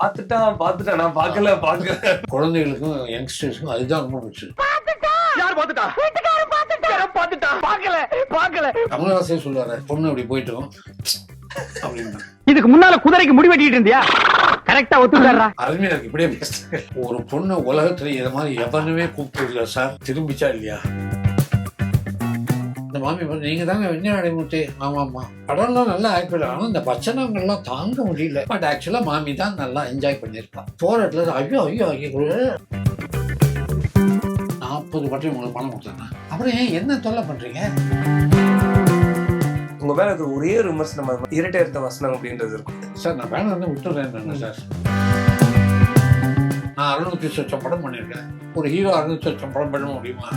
பாத்துட்டான் பாத்துட்டான் நான் பாக்கல பாக்கல குழந்தைகளுக்கும் யங்ஸ்டர்ஸுக்கும் அதுதான் ரொம்ப பிடிச்சது யார் பாத்துட்டா வீட்டுக்காரன் பாத்துட்டா பாத்துட்டா பாக்கல பாக்கல கமலஹாசன் சொல்லுவாரு பொண்ணு அப்படி போயிட்டோம் அப்படின்னு. இதுக்கு முன்னால குதிரைக்கு முடி வெட்டிட்டு இருந்தியா? கரெக்டா ஒத்துக்காரா அருமையா இருக்கு இப்படியே ஒரு பொண்ணு உலகத்துல இதை மாதிரி எவனுமே கூப்பிட்டு சார். திரும்பிச்சா இல்லையா? இந்த மாமி வந்து, நீங்க தாங்க வெண்ணெய் அடைமுட்டு ஆமா ஆமா. படம்லாம் நல்லா ஆக்ட் பண்ண ஆனா இந்த பச்சனங்கள்லாம் தாங்க முடியல. பட் ஆக்சுவலா மாமி தான் நல்லா என்ஜாய் பண்ணியிருப்பான் போற இடத்துல ஐயோ ஐயோ ஐயோ. நாற்பது பட்டம் உங்களுக்கு பணம் கொடுத்தாங்க அப்புறம் ஏன் என்ன தொல்லை பண்றீங்க? உங்க மேல அது ஒரே ஒரு விமர்சனம் இரட்டை எடுத்த வசனம் அப்படின்றது இருக்கும் சார் நான் வேணாம் வந்து விட்டுறேன் சார். நான் அறுநூத்தி சொச்சம் படம் பண்ணியிருக்கேன். ஒரு ஹீரோ அறுநூத்தி சொச்சம் படம் பண்ண முடியுமா?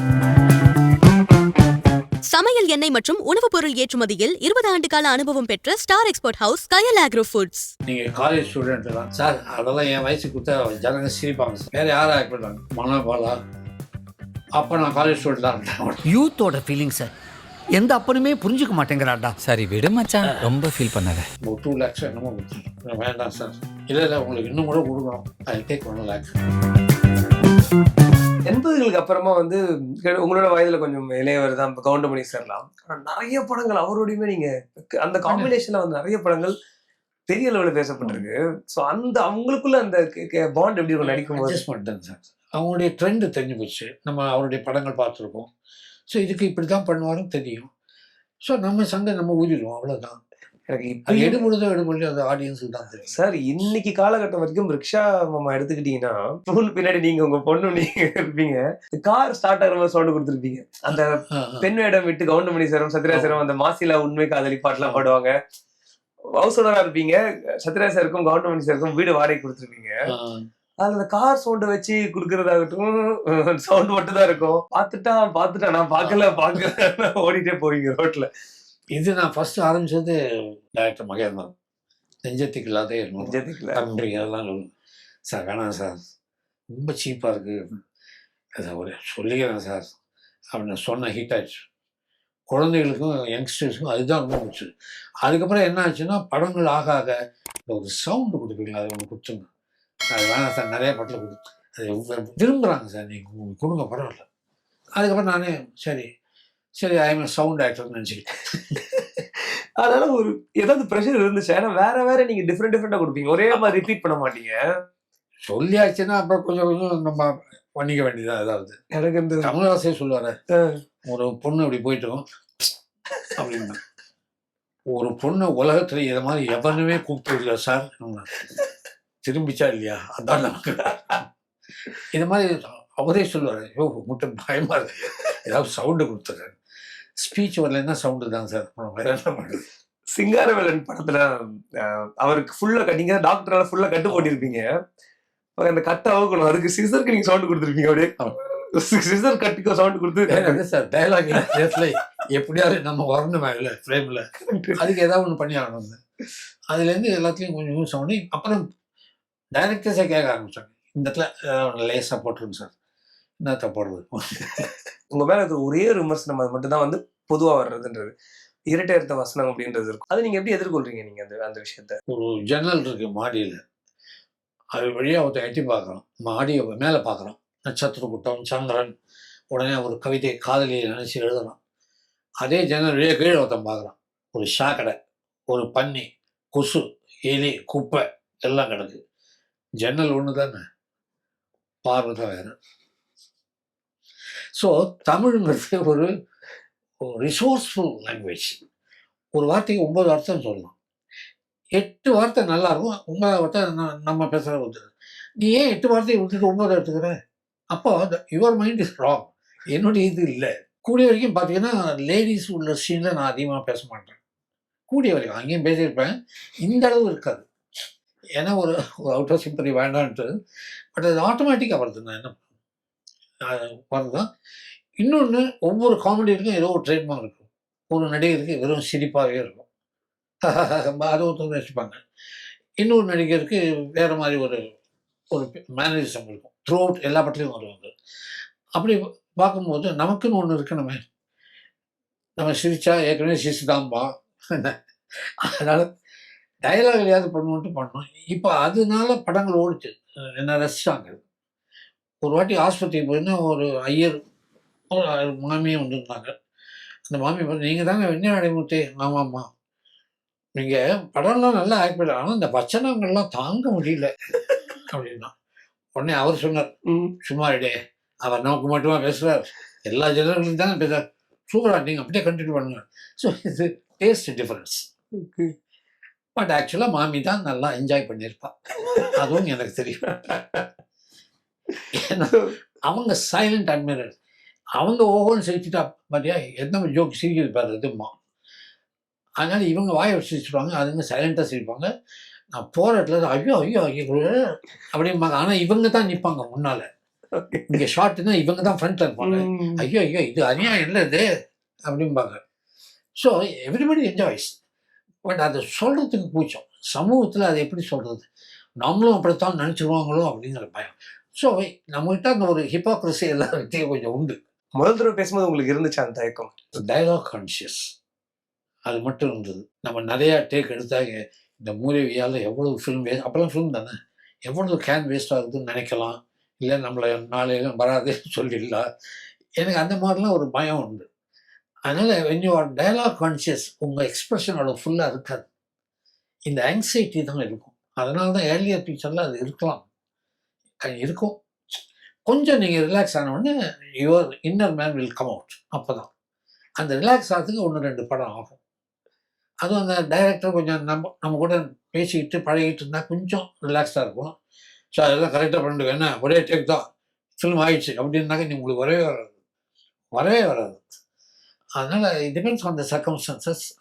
சமையல் எண்ணெய் மற்றும் உணவுப் பொருள் ஏற்றுமதியில் இருபது ஆண்டு கால அனுபவம் பெற்ற star export house Kayal agro foods நீங்க காலேஜ் ஸ்டூடெண்ட் தான் சார் அதெல்லாம் என் வயசு கொடுத்தா ஜனங்க சிரிப்பாங்க சார். வேற ஆக்ட் பண்ணுவாங்க? மனோபாலா அப்போ நான் காலேஜ் ஸ்டூடெண்ட் தான். யூத்தோட ஃபீலிங் சார் எந்த அப்பனுமே புரிஞ்சுக்க மாட்டேங்கிறான்டா சரி விடு மச்சான். ரொம்ப ஃபீல் பண்ணாத. ஒரு டூ லேக்ஸ் என்னமோ கொடுத்தேன். வேண்டாம் சார். இல்லை இல்லை உங்களுக்கு இன்னும் கூட கொடுக்கணும். ஐ டேக் ஒன் லேக் எண்பதுகளுக்கு அப்புறமா வந்து உங்களோட வயதுல கொஞ்சம் இளையவர் தான் கவுண்டமணி சார்லாம் ஆனால் நிறைய படங்கள் அவரோடையுமே நீங்க அந்த காம்பினேஷன்ல வந்து நிறைய படங்கள் பெரிய அளவில் பேசப்பட்டிருக்கு. ஸோ அந்த அவங்களுக்குள்ள அந்த பாண்ட் எப்படி இருக்கும் நடிக்கும் போது சார் அவங்களுடைய ட்ரெண்டு தெரிஞ்சு போச்சு. நம்ம அவருடைய படங்கள் பார்த்துருக்கோம். ஸோ இதுக்கு இப்படி தான் பண்ணுவாருன்னு தெரியும். ஸோ நம்ம சங்கம் நம்ம ஊதிடுவோம். அவ்வளோதான் எனக்கு அது இப்ப எடுபடுதோ எடுபடலையோ அது ஆடியன்ஸுக்கு தான் தெரியும். சார் இன்னைக்கு காலகட்டம் வரைக்கும் ரிக்ஷா மாமா எடுத்துக்கிட்டீங்கன்னா ஸ்கூல் பின்னாடி நீங்க உங்க பொண்ணு நீங்க இருப்பீங்க. கார் ஸ்டார்ட் ஆகிற மாதிரி சவுண்ட் கொடுத்துருப்பீங்க. அந்த. பெண் வேடம் விட்டு கவுண்டமணி சாரும் சத்யராஜ் சாரும் அந்த மாசிலா உண்மை காதலி பாட்டுலாம் பாடுவாங்க. ஹவுஸ் ஓனரா இருப்பீங்க. சத்யராஜ் சாருக்கும் சாருக்கும் வீடு வாடகை கொடுத்துருப்பீங்க. அதுல அந்த கார் சவுண்ட வச்சு குடுக்கறதாகட்டும் சவுண்ட் மட்டும் தான் இருக்கும். பாத்துட்டான் பாத்துட்டான் நான் பாக்கல பாக்கல ஓடிட்டே போவீங்க ரோட்ல இது நான் ஃபர்ஸ்ட் ஆரம்பிச்சது டைரக்டர் மகேந்திரன் நெஞ்சத்துக்கு இல்லாத நிஜத்துக்குல. தம்பி அதெல்லாம் சார் வேணாம் சார். ரொம்ப சீப்பாக இருக்குது அதை ஒரு சொல்லிக்கிறேன் சார். அப்படின்னு சொன்ன ஹிட் ஆயிடுச்சு. குழந்தைகளுக்கும் யங்ஸ்டர்ஸுக்கும் அதுதான் ரொம்ப பிடிச்சி அதுக்கப்புறம் என்ன ஆச்சுன்னா படங்கள் ஆக ஆக ஒரு சவுண்டு கொடுக்குறீங்களா அது ஒன்று கொடுத்துங்க அது வேணாம் சார் நிறைய படத்தில் கொடு அது விரும்புகிறாங்க சார். நீங்கள் கொடுங்க பரவாயில்ல. அதுக்கப்புறம் நானே சரி சரி ஐஎம் சவுண்ட் ஆக்டர்னு நினச்சிக்கிட்டேன். அதனால ஒரு ஏதாவது ப்ரெஷர் இருந்துச்சு? ஏன்னா வேற வேற நீங்க டிஃப்ரெண்ட் டிஃப்ரெண்டா கொடுப்பீங்க. ஒரே மாதிரி ரிப்பீட் பண்ண மாட்டீங்க. சொல்லியாச்சுன்னா அப்புறம் கொஞ்சம் கொஞ்சம் நம்ம பண்ணிக்க வேண்டியதான் ஏதாவது? எனக்கு இந்த கமலஹாசே சொல்லுவாரு. ஒரு பொண்ணு அப்படி போயிட்டோம் அப்படின்னு. ஒரு பொண்ணு உலகத்துல இதை மாதிரி எவனுமே கூப்பிட்டு சார் திரும்பிச்சா இல்லையா? அதான் நமக்கு. இது மாதிரி அவரே சொல்லுவாரு யோ முட்டை பயமா இருக்கு. ஏதாவது சவுண்டு கொடுத்துறேன். ஸ்பீச் வரலைன்னா சவுண்டு தான் சார். வேற என்ன பண்ணுறது சிங்காரவேலன் படத்துல அவருக்கு ஃபுல்லா கட்டிங்க டாக்டரால ஃபுல்லா கட்டு போட்டிருப்பீங்க. அந்த கட்டை அவுக்கணும் அதுக்கு சிசருக்கு நீங்க சவுண்ட் கொடுத்துருப்பீங்க அப்படியே. சிசர் கட்டுக்கு சவுண்ட் கொடுத்து சார் நேரத்தில் எப்படியாவது நம்ம வரணுமே இல்லை ஃப்ரேமில் அதுக்கு ஏதாவது ஒன்று பண்ணி ஆகணும் அதுலேருந்து எல்லாத்துலேயும் கொஞ்சம் யூஸ் ஆகி அப்புறம் டைரக்டர்ஸே கேட்க ஆரம்பிச்சாங்க. இந்த இடத்துல ஏதாவது லேசாக போட்டுருங்க சார். என்னத்த போடுறது உங்க மேல அது ஒரே ஒரு விமர்சனம் அது மட்டும் தான் வந்து பொதுவா வர்றதுன்றது. இரட்டை எடுத்த வசனம் அப்படின்றது இருக்கும். அது நீங்க எப்படி எதிர்கொள்றீங்க நீங்க அந்த அந்த விஷயத்த? ஒரு ஜன்னல் இருக்கு மாடியில். அது வழியாக ஒருத்தன் எட்டி பார்க்குறோம் மாடியை மேலே பார்க்குறோம் நட்சத்திர கூட்டம் சந்திரன் உடனே ஒரு கவிதை காதலியை நினச்சி எழுதுறான். அதே ஜன்னல் வழியாக கீழே ஒருத்தன் பார்க்குறான். ஒரு சாக்கடை ஒரு பன்னி கொசு எலி குப்பை எல்லாம் கிடக்கு. ஜன்னல் ஒன்று தானே பார்வை தான் வேறு. ஸோ தமிழுங்கிறது ஒரு ரிசோர்ஸ்ஃபுல் லாங்குவேஜ் ஒரு வார்த்தைக்கு ஒம்பது அர்த்தம் சொல்லலாம். எட்டு வார்த்தை நல்லாயிருக்கும் ஒன்பதாவது வார்த்தை நம்ம பேசுகிற வந்து நீ ஏன் எட்டு வார்த்தையை விட்டுட்டு ஒன்பது எடுத்துக்கிற? அப்போ யுவர் மைண்ட் இஸ் ராங் என்னுடைய இது இல்லை. கூடிய வரைக்கும் பார்த்தீங்கன்னா லேடிஸ் உள்ள சீனில் நான் அதிகமாக பேச மாட்டேன். கூடிய வரைக்கும். அங்கேயும் பேசியிருப்பேன். இந்த அளவு இருக்காது. ஏன்னா ஒரு ஒரு அவுட் ஆஃப் சிம்பதி வேண்டான்ட்டு. பட் அது ஆட்டோமேட்டிக்காக வருது. நான் என்ன வரதான் இன்னொன்று ஒவ்வொரு காமெடியருக்கும் ஏதோ ஒரு ட்ரேட்மார்க் இருக்கும். ஒரு நடிகருக்கு வெறும் சிரிப்பாகவே இருக்கும். அது ஒருத்தவங்க வச்சுப்பாங்க இன்னொரு நடிகருக்கு வேறு மாதிரி ஒரு ஒரு மேனரிசம் இருக்கும். த்ரூ அவுட் எல்லா படத்துலையும் வருவாங்க அப்படி பார்க்கும்போது நமக்குன்னு ஒன்று இருக்கு நம்ம. நம்ம சிரிச்சா ஏற்கனவே சிரிச்சுதான்பா. அதனால் டயலாக்லையாவது பண்ணணுன்ட்டு பண்ணோம். இப்போ அதனால படங்கள் ஓடிச்சு. என்ன ரசிச்சாங்க. ஒரு வாட்டி ஆஸ்பத்திரி போயிருந்தா ஒரு ஐயர் ஒரு மாமியும் வந்திருந்தாங்க. அந்த மாமி பார்த்து நீங்கள் தாங்க வெண்ணெய் அடைமுத்தே ஆமாம்மா. நீங்கள் படம்லாம் நல்லா ஆக்ட் பண்ண ஆனால் இந்த வச்சனங்கள்லாம் தாங்க முடியல. அப்படின்னா உடனே அவர் சொன்னார். சும்மா டே அவர் நமக்கு மட்டுமா பேசுகிறார் எல்லா ஜனங்களும் தானே பேசுகிறார் சூப்பராக நீங்கள் அப்படியே கண்டினியூ பண்ணுங்க. ஸோ இது டேஸ்ட் டிஃபரன்ஸ் பட் ஆக்சுவலாக மாமி தான் நல்லா என்ஜாய் பண்ணியிருப்பா. அதுவும் எனக்கு தெரியும். அவங்க சைலண்ட் அட்மிரர் அவங்க ஓஹோன்னு சிரிச்சுட்டா பார்த்தியா எந்த ஜோக் சிரிக்குது பாரு இதுமா அதனால இவங்க வாயை சிரிச்சுப்பாங்க அதுங்க சைலண்டாக சிரிப்பாங்க. நான் போகிற இடத்துல ஐயோ ஐயோ ஐயோ அப்படிம்பாங்க. ஆனால் இவங்க தான் நிற்பாங்க முன்னால். இங்கே ஷார்ட்னா இவங்க தான் ஃப்ரண்ட்டில் இருப்பாங்க. ஐயோ ஐயோ இது அநியாயம் இல்லை இது அப்படிம்பாங்க. ஸோ எவ்ரிபடி என்ஜாய்ஸ் பட் அதை சொல்கிறதுக்கு கூச்சம். சமூகத்தில் அதை எப்படி சொல்கிறது நம்மளும் அப்படித்தான் நினச்சிருவாங்களோ அப்படிங்கிற பயம். ஸோ நம்மகிட்ட அந்த ஒரு ஹிப்போக்ரஸி எல்லார்கிட்டையும் கொஞ்சம் உண்டு. முதல் தடவை பேசும்போது உங்களுக்கு இருந்துச்சு அந்த தயக்கம்? டயலாக் கான்ஷியஸ் அது மட்டும் இருந்தது. நம்ம நிறையா டேக் எடுத்தாங்க. இந்த மூலிவியால் எவ்வளவு ஃபிலிம் வேஸ்ட் அப்போல்லாம் ஃபிலிம் தானே? எவ்வளவு கேன் வேஸ்ட் ஆகுதுன்னு நினைக்கலாம். இல்லை நம்மளை நாளையில வராதுன்னு சொல்லிடலாம். எனக்கு அந்த மாதிரிலாம் ஒரு பயம் உண்டு. அதனால் when you are dialogue conscious உங்கள் எக்ஸ்பிரஷனோட ஃபுல்லாக இருக்காது. இந்த ஆங்ஸைட்டி தான் இருக்கும். அதனால தான் ஏர்லியர் பிக்சரில் அது இருக்கலாம். இருக்கும். கொஞ்சம் நீங்கள் ரிலாக்ஸ் ஆன உடனே your inner man will come out அப்போ தான் அந்த ரிலாக்ஸ் ஆகிறதுக்கு ஒன்று ரெண்டு படம் ஆகும். அதுவும் அந்த டைரக்டர் கொஞ்சம் நம்ம நம்ம கூட பேசிக்கிட்டு பழகிட்டு இருந்தால் கொஞ்சம் ரிலாக்ஸாக இருக்கும். ஸோ அதெல்லாம் கரெக்டாக பண்ணிட்டு என்ன? ஒரே டேக் தான். ஃபிலிம் ஆயிடுச்சு. அப்படின்னாக்க நீ உங்களுக்கு வரவே வராது வரவே வராது. அதனால் it depends on the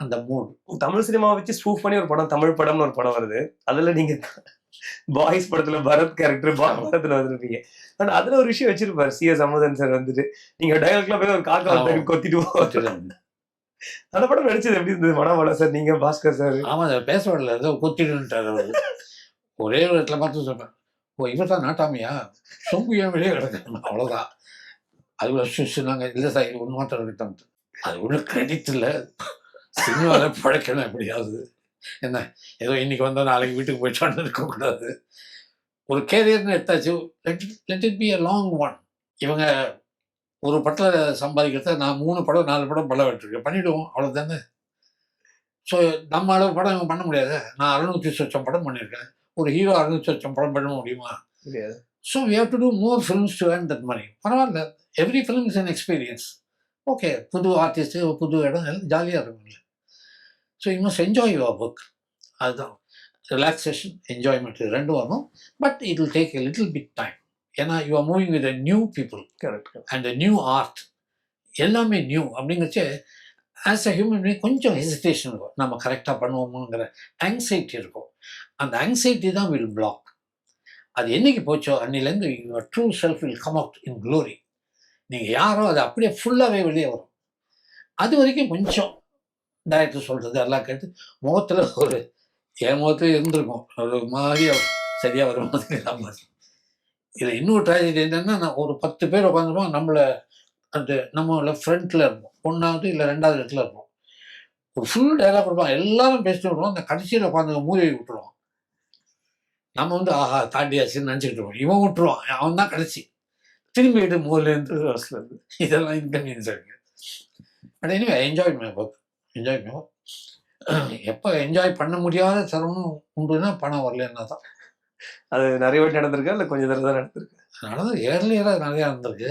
அந்த மூட் தமிழ் சினிமாவை வச்சு ஸ்பூஃப் பண்ணி ஒரு படம் தமிழ் படம்னு ஒரு படம் வருது. அதில் நீங்கள் பாய்ஸ் படத்துல பரத் கேரக்டர் படத்துல வந்திருப்பீங்க. ஆனா அதுல ஒரு விஷயம் வச்சிருப்பாரு சி எஸ் அமுதன் சார் வந்துட்டு. நீங்க டயலாக்ல போய் ஒரு காக்கா ஆமா. வந்து கொத்திட்டு அந்த படம் நடிச்சது எப்படி இருந்தது? மனவாள சார் நீங்க பாஸ்கர் சார் ஆமாம் அதை பேச வரல. ஏதோ கொத்திடுன்ட்டார் அவர். ஒரே ஒரு இடத்துல பார்த்து சொன்னேன் ஓ இவர் தான் நாட்டாமையா? சொம்பு ஏன் வெளியே கிடக்கணும் அவ்வளோதான் அதுக்குள்ள சுஷுனாங்க இல்லை சார் இது ஒன்று இருக்கட்டும் அது ஒன்றும் கிரெடிட் இல்லை. சினிமாவில் பழைக்கணும் எப்படியாவது. என்ன? ஏதோ இன்னைக்கு வந்தால் நாளைக்கு வீட்டுக்கு போயிட்டான்னு இருக்கக்கூடாது. ஒரு கேரியர்னு எடுத்தாச்சு let let it be a long one இவங்க ஒரு படத்தில் சம்பாதிக்கிறத நான் மூணு படம் நாலு படம் படம் விட்டுருக்கேன் பண்ணிவிடுவோம் அவ்வளோதானே ஸோ நம்ம அளவு படம் இவங்க பண்ண முடியாது? நான் அறுநூற்றி சொச்சம் படம் பண்ணியிருக்கேன். ஒரு ஹீரோ அறுநூற்றி சொச்சம் படம் பண்ண முடியுமா? So we have to do more films to earn that money பரவாயில்ல. Every film is an experience okay புது ஆர்டிஸ்ட்டு புது இடம் ஜாலியாக இருக்கும்ல so you must enjoy your work அதுதான். ரிலாக்ஸேஷன் என்ஜாய்மெண்ட் ரெண்டும் வரும் but it will take a little bit time ஏன்னா you are moving with new people correct and new art எல்லாமே நியூ அப்படிங்கிறச்சு ஆஸ் அ ஹியூமன் பீங் கொஞ்சம் hesitation இருக்கும். நம்ம கரெக்டாக பண்ணுவோமோங்கிற ஆங்ஸைட்டி இருக்கும். அந்த ஆங்ஸைட்டி தான் வில் பிளாக் அது என்னைக்கு போச்சோ அன்னிலேருந்து your true self will come out in glory நீங்கள் யாரோ அது அப்படியே ஃபுல்லாகவே வெளியே வரும். அது வரைக்கும் கொஞ்சம் டைரக்டர் சொல்கிறது எல்லாம் கேட்டு முகத்தில் ஒரு என் முகத்தில் இருந்திருக்கும் ஒரு மாதிரி சரியாக வரும் மாதிரி மாதிரி இதில் இன்னொரு ட்ராஜடி என்னென்னா நான் ஒரு பத்து பேர் உட்காந்துருப்போம் நம்மளை அந்த நம்மள ஃப்ரண்ட்டில் இருப்போம். ஒன்றாவது இல்லை ரெண்டாவது இடத்துல இருப்போம். ஒரு ஃபுல் டைலாக் கொடுப்பாங்க. எல்லாரும் பேசிட்டு விடுவோம் அந்த கடைசியில் உட்காந்து மூவி விட்டுருவோம். நம்ம வந்து ஆஹா தாண்டியாச்சுன்னு நினச்சிக்கிட்டு இருப்போம். இவன் விட்டுருவான். அவன் தான் கடைசி. திரும்பிட்டு மூலேருந்து இதெல்லாம் இன்கன்வீனியன்ஸ் இருக்கு. But anyway enjoy my work enjoy my work எப்போ என்ஜாய் பண்ண முடியாத தருணம் உண்டுன்னா பணம் வரலன்னா தான். அது நிறைய வாட்டி நடந்திருக்கா? இல்ல கொஞ்சம் தடவை தான் நடந்திருக்கு? நடந்தது. ஏர்லியராக நிறையா இருந்திருக்கு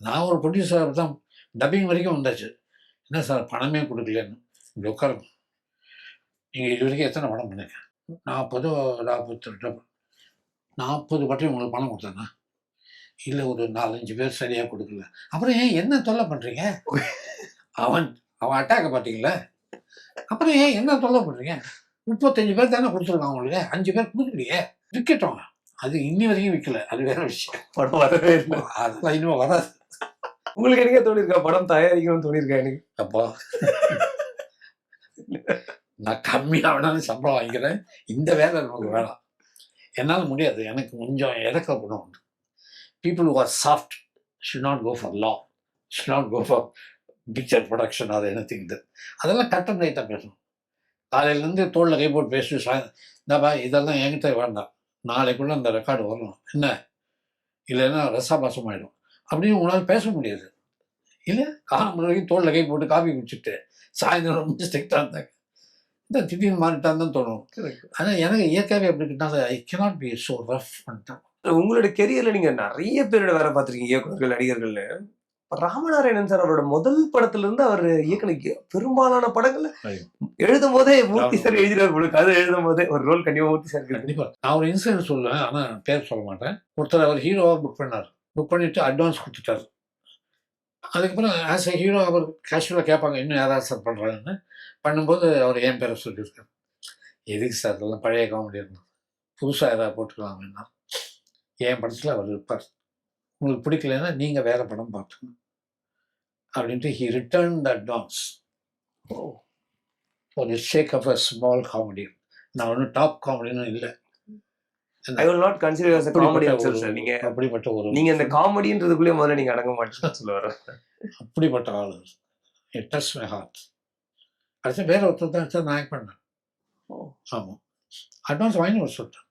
நான் ஒரு ப்ரொடியூசர் தான் டப்பிங் வரைக்கும் வந்தாச்சு. என்ன சார் பணமே கொடுக்கலன்னு. இப்படி உட்காருங்க. நீங்கள் இது வரைக்கும் எத்தனை படம் பண்ணிருக்கேன் நாற்பது நாற்பத்தி ரெண்டு நாற்பது பட்டம் உங்களுக்கு பணம் கொடுத்தேண்ணா இல்லை ஒரு நாலஞ்சு பேர் சரியாக கொடுக்கல. அப்புறம் ஏன் என்ன தொல்லை பண்ணுறீங்க அவன் அவன் அட்டாக்கை பார்த்தீங்களா? அப்புறம் ஏன் என்ன தொல்லை பண்ணுறீங்க முப்பத்தஞ்சு பேர் தானே கொடுத்துருக்கான் உங்களுக்கு. அஞ்சு பேர் கொடுக்கலையே. விற்கட்டும் அது இன்னி வரைக்கும் விற்கல அது வேற விஷயம். படம் வரவே இல்லை. அதெல்லாம் இனிமே வராது. உங்களுக்கு என்னைக்கே தோணிருக்கா? படம் தயாரிக்கணும்னு தோணிருக்கா எனக்கு? அப்போ. நான் கம்மியாக வேணாலும் சம்பளம் வாங்கிக்கிறேன். இந்த வேலை நமக்கு வேணாம். என்னால் முடியாது. எனக்கு கொஞ்சம் இறக்க குணம் உண்டு people who are soft should not go for law should not go for picture production அது என்ன திங்கு அதெல்லாம் கட்டன் ரைட்டாக பேசணும். காலையிலேருந்து தோளில் கை போட்டு பேசி இந்தாப்பா இதெல்லாம் என்கிட்ட வேண்டாம். நாளைக்குள்ளே அந்த ரெக்கார்டு வரணும். என்ன? இல்லைன்னா ரசாபாசம் ஆகிடும் அப்படின்னு உங்களால் பேச முடியாது. இல்லை? காலம் வரைக்கும் தோளில் கை போட்டு காஃபி குடிச்சிட்டு சாயந்தரம் ரொம்ப ஸ்ட்ரிக்டாக இருந்தாங்க. இந்த திடீர்னு மாறிட்டான்னு தான் தோணும். ஆனால் எனக்கு இயற்கையாகவே அப்படி கிட்டாங்க I cannot be so rough பண்ணிட்டேன். உங்களோட கெரியர்ல நீங்க நிறைய பேரோட வேலை பார்த்திருக்கீங்க இயக்குநர்கள் நடிகர்கள்னு. இப்ப ராமநாராயணன் சார் அவரோட முதல் படத்துல இருந்து அவர் இயக்குன பெரும்பாலான படங்கள்ல. எழுதும் போதே மூர்த்தி சார் எழுதிடுவார் உங்களுக்கு அது எழுதும் போதே ஒரு ரோல் கண்டிப்பா மூர்த்தி சார் இருக்கு. கண்டிப்பாக நான் ஒரு இன்சிடென்ட் சொல்லுவேன் ஆனால் பேர் சொல்ல மாட்டேன். ஒருத்தர் அவர் ஹீரோவாக புக் பண்ணார். புக் பண்ணிவிட்டு அட்வான்ஸ் கொடுத்துட்டார். அதுக்கப்புறம் ஆஸ் எ ஹீரோ அவர் கேஷுவலாக கேட்பாங்க இன்னும் யாராவது சார் பண்ணுறாங்கன்னு பண்ணும்போது அவர் என் பேரை சொல்லியிருக்காரு. எதுக்கு சார் இதெல்லாம் பழைய காமெடி இருந்தது புதுசாக ஏதாவது போட்டுக்கலாம் வேணாம் என் படத்தில் அவர் இருப்பார். உங்களுக்கு பிடிக்கலன்னா நீங்கள் வேறு படம் பார்த்துங்க அப்படின்ட்டு ஹி ரிட்டர்ன் த அட்வான்ஸ் ஒரு shake of a small comedy நான் ஒன்றும் டாப் காமெடினும் இல்லை. I will not consider comedy answer sir நீங்க அப்படிப்பட்ட ஒரு நீங்க இந்த காமெடின்றதுக்குள்ளே முதல்ல நீங்க அடங்க மாட்டீங்கன்னு சொல்லுவாரு அப்படிப்பட்ட ஆள் இட் டச் மை ஹார்ட் அடுத்து வேற ஒருத்தர் தான் சார் நான் ஆக்ட் பண்ணேன். ஆமாம் அட்வான்ஸ் வாங்கி ஒரு சொல்லிட்டேன்.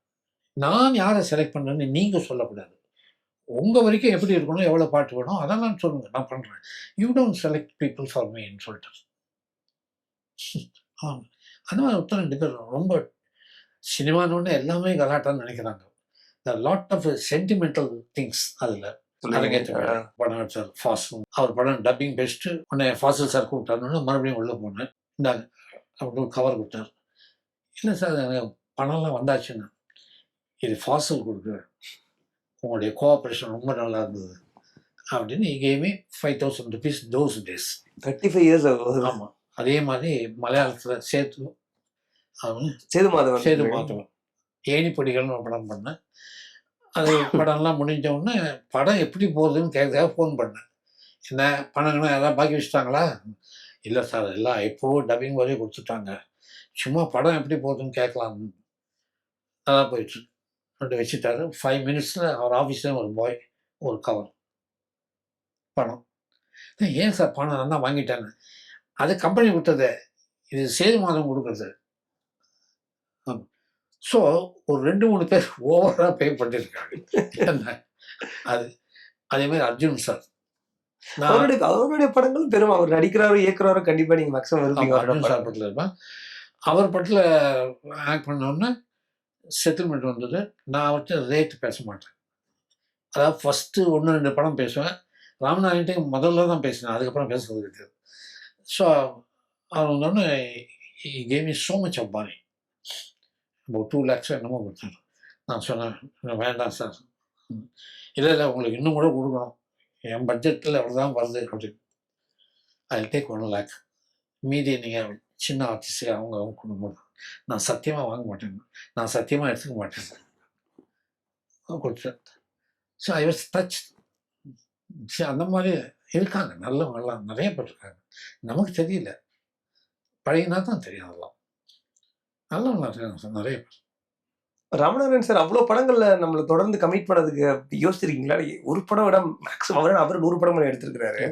நான் யாரை செலக்ட் பண்ணேன்னு நீங்கள் சொல்லக்கூடாது. உங்கள் வரைக்கும் எப்படி இருக்கணும் எவ்வளோ பாட்டு வேணும் அதெல்லாம் சொல்லுங்க நான் பண்ணுறேன் you don't select people for மீன்னு சொல்லிட்டேன் ஆமாம் அந்த மாதிரி ஒருத்தர் ரெண்டு பேர் ரொம்ப சினிமானோடனே எல்லாமே கலாட்டான்னு நினைக்கிறாங்க. The lot of sentimental things அதில். படம் எடுத்தார் ஃபாசில் அவர் படம் டப்பிங் பெஸ்ட்டு உடனே ஃபாசில் சார் கூப்பிட்டாருன்னு மறுபடியும் உள்ளே போனேன். இந்தாங்க அப்படின்னு கவர் கொடுத்தார். இல்லை சார் எனக்கு பணம்லாம் வந்தாச்சுன்னு. இது ஃபாசில் கொடுக்குறேன் உங்களுடைய கோஆப்ரேஷன் ரொம்ப நல்லா இருந்தது. அப்படின்னு இங்கேயுமே five thousand rupees those days thirty five years ஆமாம் அதே மாதிரி மலையாளத்தில் சேத்து அவனு சேது மாதவன் சேது மாதவன் ஏணிப்படிகள்னு ஒரு படம் பண்ணேன். அது படம்லாம் முடிஞ்ச உடனே படம் எப்படி போகுதுன்னு கேட்க ஃபோன் பண்ணேன். என்ன பணங்கள்னா யாராவது பாக்கி வச்சுட்டாங்களா? இல்லை சார் எல்லாம் எப்போ டப்பிங் வரையும் கொடுத்துட்டாங்க. சும்மா படம் எப்படி போகுதுன்னு கேட்கலாம். நல்லா போயிடுச்சு ரெண்டு வச்சுட்டாரு. ஃபைவ் மினிட்ஸில் அவர் ஆஃபீஸில் ஒரு பாய் ஒரு கவர் பணம். ஏன் சார் பணம்? நான் தான் வாங்கிட்டேன்னு. அது கம்பெனி கொடுத்தது. இது சேது மாதம் கொடுக்குறது. ஸோ ஒரு ரெண்டு மூணு பேர் ஓவராக பே பண்ணியிருக்காங்க அது அதே மாதிரி அர்ஜுன் சார் அவருடைய அவருடைய படங்கள் பெரும். அவர் நடிக்கிறாரோ இயக்குறாரோ கண்டிப்பா நீங்க மேக்ஸிமம் அர்ஜுன் சார். படத்தில். இருப்பேன் அவர் படத்தில் ஆக்ட் பண்ணோன்னே செட்டில்மெண்ட் வந்தது. நான் அவர்கிட்ட ரேட்டு பேச மாட்டேன். அதாவது ஃபஸ்ட்டு ஒன்று ரெண்டு படம் பேசுவேன். ராமநாயன்ட்டு முதல்ல தான் பேசினேன். அதுக்கப்புறம் பேசுறது கிடையாது ஸோ அவர் வந்தோடனே came is so much of money ஒரு டூ லேக்ஸோ என்னமோ கொடுத்தாரு. நான் சொன்னேன் வேண்டாம் சார் இல்லை இல்லை உங்களுக்கு இன்னும் கூட கொடுக்கணும். என் பட்ஜெட்டில் எவ்வளோ தான் வருது அப்படின்னு. ஐ டேக் ஒன் லேக் மீதி நீங்கள் சின்ன ஆர்டிஸ்ட்டு அவங்க அவங்க கொடுக்கணும் நான் சத்தியமாக வாங்க மாட்டேன் நான் சத்தியமாக எடுத்துக்க மாட்டேன் கொடுத்தேன். ஸோ ஐ வாஸ் டச் சரி அந்த மாதிரி இருக்காங்க. நல்லவங்கெல்லாம் நிறைய பேர் இருக்காங்க. நமக்கு தெரியல. பழகினா தான் தெரியும் அதெல்லாம். நல்லவங்களா இருக்காங்க சார் நிறைய பேர். ராமநாதன் சார் அவ்வளவு படங்கள்ல நம்மள தொடர்ந்து கமிட் பண்ணதுக்கு யோசிச்சிருக்கீங்களா? ஒரு படம் விட மேக்ஸிமம் அவர் அவர் நூறு படம் எடுத்திருக்கிறாரு.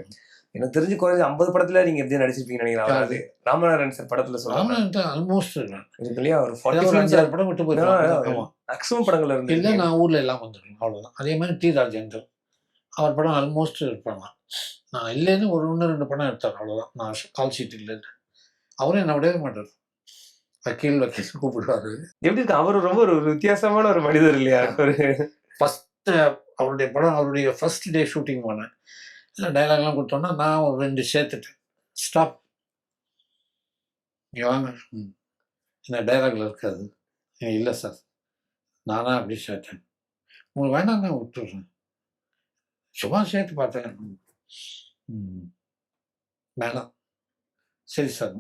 எனக்கு தெரிஞ்சு குறைஞ்ச ஐம்பது படத்துல நீங்க எப்படி நடிச்சிருப்பீங்க நினைக்கிறேன். ராமநாதன் சார் படத்துல சொல்லுவாங்க ஆல்மோஸ்ட் இருக்கு இல்லையா ஒரு ஃபார்ட்டி படம் விட்டு போயிருக்காங்க மேக்ஸிமம் படங்கள்ல இருந்து இல்லை நான் ஊரில் எல்லாம் வந்துருக்கேன். அவ்வளோதான் அதே மாதிரி டி ராஜேந்தர் அவர் படம் ஆல்மோஸ்ட் இருப்பாங்க நான் இல்லைன்னு ஒரு ஒன்று ரெண்டு படம் எடுத்தார். அவ்வளோதான் நான் கால் ஷீட் இல்லைன்னு அவரும் என்ன விடவே மாட்டார். வக்கீல் வக்கீல் கூப்பிடுவாரு. எப்படி இருக்கு? அவர் ரொம்ப ஒரு வித்தியாசமான ஒரு மனிதர் இல்லையா? ஒரு ஃபஸ்ட்டு அவருடைய படம் அவருடைய ஃபர்ஸ்ட் டே ஷூட்டிங் போனேன். டைலாக்லாம் கொடுத்தோன்னா நான் ஒரு ரெண்டு சேர்த்துட்டேன். ஸ்டாப் நீ வாங்க. ம். என்ன டைலாக்ல இருக்காது. இல்லை சார் நானா அப்படி சேர்த்தேன். உங்களுக்கு வேண்டாம் நான் விட்டுடுறேன். சும்மா சேர்த்து பார்த்தேன். வேணாம். சரி சார்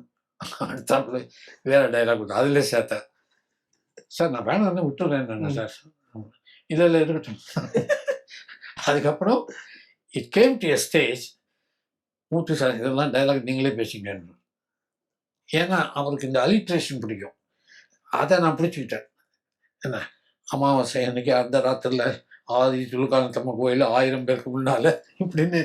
அடுத்தாப்புல வேற டைலாக் கொடுத்து அதில் சேர்த்தேன். சார் நான் வேணாம் விட்டுறேன் சார் இல்லை இல்லை இருக்கட்டும். அதுக்கப்புறம் it came to a stage மூட்டு சார் இதெல்லாம் டைலாக் நீங்களே பேசிங்கன்னு ஏன்னா அவருக்கு இந்த அலிட்ரேஷன் பிடிக்கும். அதை நான் பிடிச்சிக்கிட்டேன். என்ன? அமாவாசை அன்னைக்கு அந்த ராத்திரில ஆதி துலுக்கானத்தம்ம கோயில் ஆயிரம் பேருக்கு முன்னால இப்படின்னு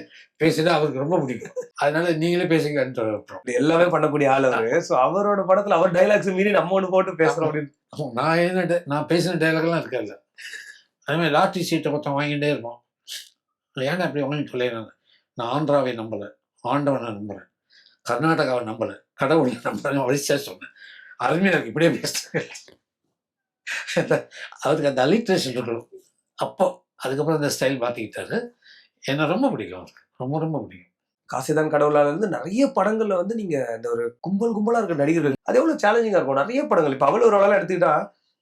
பேசினா அவருக்கு ரொம்ப பிடிக்கும். அதனால நீங்களே பேசுங்கன்னு எல்லாமே பண்ணக்கூடிய ஆள் அவரு. சோ அவரோட படத்துல அவர் டைலாக்ஸ் மீறி நம்ம ஒண்ணு போட்டு பேசுறோம் அப்படின்னு. அப்போ நான் என்ன நான் பேசின டைலாக்லாம் இருக்காது. அதே மாதிரி லாட்ரி சீட்டை மொத்தம் வாங்கிட்டே இருப்போம் ஏன்னா அப்படி வாங்கி சொல்லிடுறாங்க? நான் ஆந்திராவை நம்பலை ஆண்டவனை நம்புகிறேன் கர்நாடகாவை நம்பலை கடவுளை நம்புறேன் வரிசையாக சொன்னேன். அருமையாக இருக்கு இப்படியே பேசுறேன் அதுக்கு அந்த அலிட்ரேஷன் இருக்கணும் அப்போ அதுக்கப்புறம் அந்த ஸ்டைல் மாற்றிக்கிட்டாரு என்ன ரொம்ப பிடிக்கும் அவருக்கு. ரொம்ப ரொம்ப பிடிக்கும். காசிதான் கடவுளால இருந்து நிறைய படங்கள்ல வந்து நீங்க இந்த ஒரு கும்பல் கும்பலா இருக்க நடிகர்கள் அது எவ்வளவு சேலஞ்சிங்கா இருக்கும். நிறைய படங்கள். இப்ப அவ்வளவு ஒரு ஆளா எடுத்துக்கிட்டா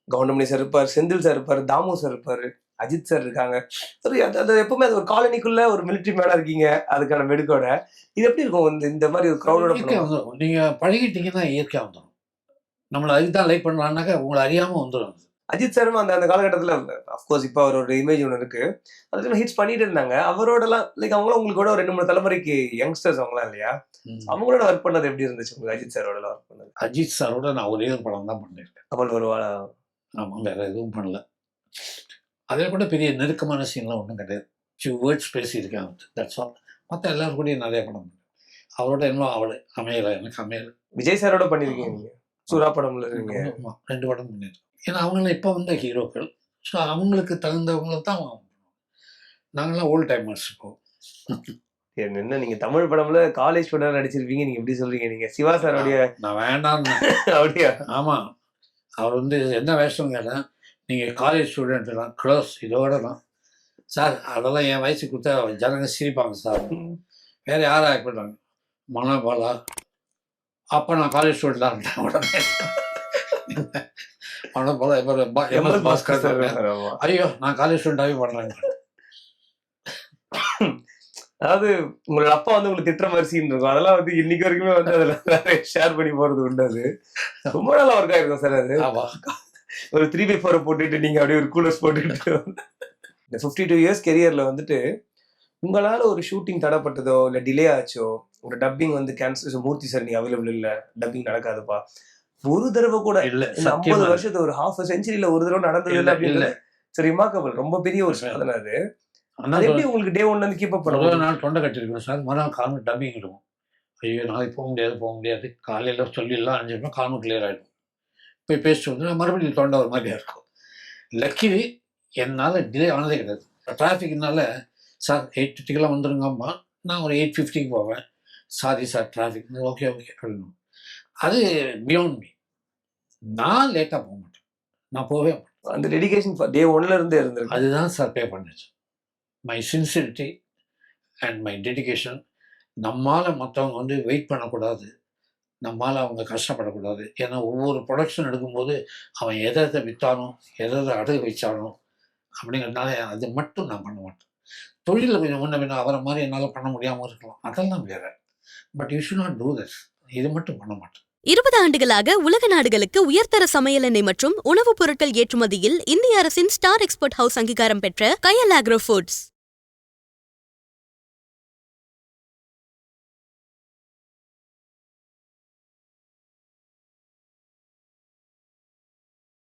கவுண்டமணி சார் இருப்பார் செந்தில் சார் இருப்பார் தாமு சார் இருப்பாரு. அஜித் சார் இருக்காங்க. சரி அது அது எப்பவுமே அது ஒரு காலனிக்குள்ள ஒரு மிலிட்டரி மேனா இருக்கீங்க. அதுக்கான மெடுக்கோட இது எப்படி இருக்கும்? இந்த இந்த மாதிரி ஒரு க்ரௌடோட வந்துடும் நீங்கள் பழகிட்டீங்கன்னா இயற்கையாக வந்துடும் நம்மளை அதுக்கு தான் லைக் பண்ணுறான்னாக்கா உங்களை அறியாமல் வந்துடும் அஜித் சாரும் அந்த அந்த காலகட்டத்துல அஃப்கோர்ஸ் இப்போ அவரோட இமேஜ் ஒன்று இருக்கு. அதுல ஹிட்ஸ் பண்ணிட்டு இருந்தாங்க. அவரோடலாம் லைக் அவங்களும் உங்களுக்கு கூட ஒரு ரெண்டு மூணு தலைமுறைக்கு யங்ஸ்டர்ஸ் அவங்களாம் இல்லையா. அவங்களோட ஒர்க் பண்ணது எப்படி இருந்துச்சு? உங்களுக்கு அஜித் சாரோட ஒர்க் பண்ணது? அஜித் சாரோட நான் ஒரே ஒரு படம் தான் பண்ணியிருக்கேன் கமல் வருவாளா ஆமாம் வேற எதுவும் பண்ணல. அதில் கூட பெரிய நெருக்கமான சீன்லாம் ஒன்றும் கிடையாது. ஃபியூ வேர்ட்ஸ் பேசியிருக்கேன் தட்ஸ் ஆல் மற்ற எல்லாரும் கூடயும் நிறைய படம். அவரோட இன்னும் அவளை அமையலை எனக்கு அமையலை. விஜய் சாரோட பண்ணிருக்கீங்க நீங்க? சூரா படம்ல இருக்கீங்க ஆமா, ரெண்டு படம் பண்ணியிருக்கேன் ஏன்னா அவங்களாம் இப்போ வந்த ஹீரோக்கள் ஸோ அவங்களுக்கு தகுந்தவங்களை தான் அவங்க. நாங்களாம் ஓல்ட் டைமர்ஸ் இப்போ. என்ன நீங்க தமிழ் படம்ல காலேஜ் ஸ்டூடெண்ட் நடிச்சிருப்பீங்க. நீங்க எப்படி சொல்றீங்க நீங்க? சிவா சாரோடைய நான் வேண்டாம்னு. அப்படியா? ஆமாம் அவர் வந்து என்ன வேஷம் கேட்டேன்? நீங்கள் காலேஜ் ஸ்டூடெண்ட் தான் க்ளோஸ் இதோட தான். சார் அதெல்லாம் என் வயசுக்கு கொடுத்தா ஜனங்க சிரிப்பாங்க சார் வேற யாரும் ஆக்ட் பண்ணுறாங்க மனோபாலா? அப்போ நான் காலேஜ் ஸ்டூடெண்ட் தான் இருந்தேன் உடனே. மனோபாலா இப்போ எம்எஸ் பாஸ்கர். ஐயோ நான் காலேஜ் ஸ்டூடெண்டாகவே பண்ணுறேன் அதாவது உங்களோட அப்பா வந்து உங்களுக்கு திட்டுற மாதிரி சீன் இருக்கும். அதெல்லாம் வந்து இன்னைக்கு வரைக்குமே வந்து அதுல ஷேர் பண்ணி போறது உண்டு அது. ரொம்ப நாளா ஒர்க் ஆயிருக்கும் சார் அது. ஆமாம் ஒரு த்ரீ பை ஃபோரை போட்டுட்டு நீங்க அப்படியே ஒரு கூலர்ஸ் போட்டுக்கிட்டு இந்த ஃபிஃப்டி டூ இயர்ஸ் கெரியர்ல வந்துட்டு உங்களால ஒரு ஷூட்டிங் தடைப்பட்டதோ இல்ல டிலே ஆச்சோ ஒரு டப்பிங் வந்து கேன்சல் மூர்த்தி சார் நீ அவைலபிள் இல்ல டப்பிங் நடக்காதுப்பா. ஒரு தடவை கூட இல்லை ஐம்பது வருஷத்து ஒரு ஹாஃப் செஞ்சுரியில ஒரு தடவை நடந்தது இல்ல, இல்லை அப்படின்னு. சரி ரிமார்க்கபிள் ரொம்ப பெரிய ஒரு சாதனை அது. எப்படி உங்களுக்கு டே ஒன்ல இருந்து கீப் அப் பண்ண முதல் முடியும்? நாள் தொண்டை கட்டிருக்கணும் சார் மறுநாள் காலம்பு டப்பிங் இருக்கும் ஐயோ நாளைக்கு போக முடியாது போக முடியாது. காலையில் சொல்லிடலாம் அஞ்சு நிமிஷம் காலம்பு கிளியர் ஆகிடும் போய் பேசிட்டு வந்து மறுபடியும் தொண்டை ஒரு மாதிரியா இருக்கும். லக்கிலி என்னால் டிலே ஆனதே கிடையாது. டிராஃபிக்னால சார் எயிட் ஃபிஃப்டிக்கெல்லாம் வந்துருங்கம்மா. நான் ஒரு எயிட் ஃபிஃப்டிக்கு போவேன். Sorry sir traffic okay okay அப்படின்னு அது பியாண்ட் மீ நான் லேட்டாக போக மாட்டேன். நான் போவே மாட்டேன். அந்த டெடிகேஷன் டே ஒன்ல இருந்தே இருந்திருக்கு. அதுதான் சார் பே பண்ணுச்சு. My sincerity and my dedication நம்மால் மற்றவங்க வந்து வெயிட் பண்ணக்கூடாது. நம்மால் அவங்க கஷ்டப்படக்கூடாது. ஏன்னா ஒவ்வொரு ப்ரொடக்ஷன் எடுக்கும்போது அவன் எதை எதை விற்றானோ எதை எதை அடகு வச்சானோ அப்படிங்கிறதுனால அது மட்டும் நான் பண்ண மாட்டேன். தொழிலில் கொஞ்சம் முன்ன பின்ன அவரை மாதிரி என்னால் பண்ண முடியாமல் இருக்கலாம். அதெல்லாம் வேற. But you should not do this இது மட்டும் பண்ண மாட்டேன். இருபது ஆண்டுகளாக உலக நாடுகளுக்கு உயர்தர சமையல் எண்ணெய் மற்றும் உணவுப் பொருட்கள் ஏற்றுமதியில் இந்திய அரசின் ஸ்டார் எக்ஸ்போர்ட் ஹவுஸ் அங்கீகாரம் பெற்ற கயல் ஆக்ரோ ஃபுட்ஸ்